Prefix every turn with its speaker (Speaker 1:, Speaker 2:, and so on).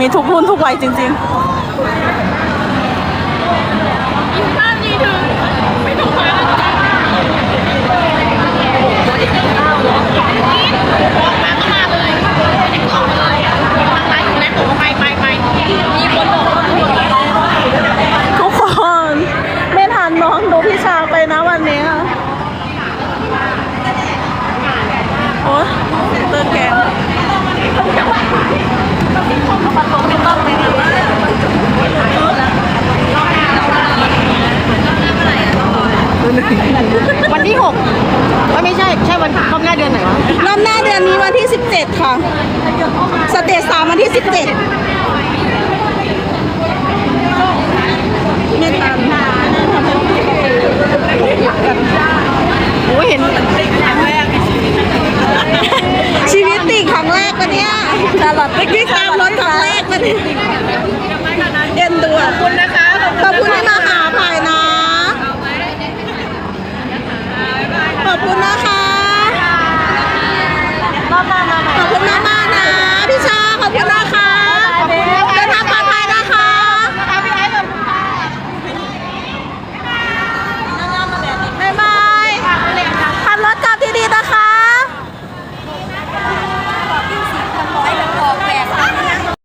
Speaker 1: มีทุกรุ่นทุกวัยจริง ๆ
Speaker 2: วันที่หกไม่ใช่ใช่วันรอบหน้าเดือนไหนวะ
Speaker 1: รอบหน้าเดือนนี้วันที่ 17 ค่ะ สเตจสามวันที่ 17ไม่ตัน
Speaker 2: โอ้เห็น
Speaker 1: ชีวิตติครั้งแรกวันนี้ตลอดติดตามรถครั้งแรกวันนี้เอ็นตัวคุณ
Speaker 2: นะคะ
Speaker 1: campo, na